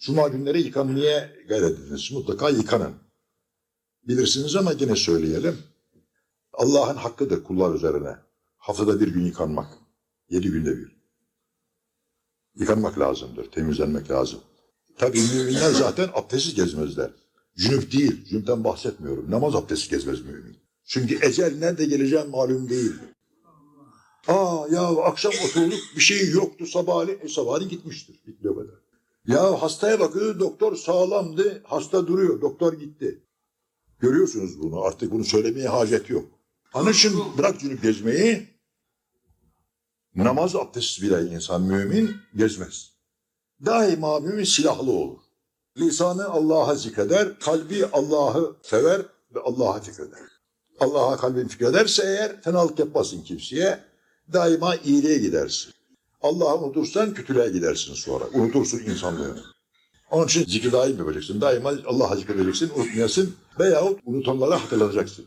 Cuma günleri yıkanmaya gayret ediniz. Mutlaka yıkanın. Bilirsiniz ama yine söyleyelim. Allah'ın hakkıdır kullar üzerine. Haftada bir gün yıkanmak. Yedi günde bir. Yıkanmak lazımdır. Temizlenmek lazım. Tabii müminler zaten abdestsiz gezmezler. Cünüp değil. Cünüpten bahsetmiyorum. Namaz abdesti gezmez mümin. Çünkü ecel nerede geleceğin malum değil. Aa ya akşam oturduk bir şey yoktu sabahleyin. E, sabahleyin gitmiştir. Bitti o kadar. Ya hastaya bakıyor doktor sağlamdı. Hasta duruyor. Doktor gitti. Görüyorsunuz bunu. Artık bunu söylemeye hacet yok. İçin bırak cünüp gezmeyi. Namaz abdestsiz bile insan mümin gezmez. Daima mümin silahlı olur. Lisanı Allah'a zikreder, kalbi Allah'ı sever ve Allah'a fikreder. Allah'a kalbin fikrederse eğer fenalık yapmasın kimseye, daima iyiliğe gidersin. Allah'ı unutursan kötülüğe gidersin sonra. Unutursun insanlığını. Onun için zikri daim yapacaksın. Daima Allah'a zikredeceksin, unutmayasın veyahut unutanlara hatırlanacaksın.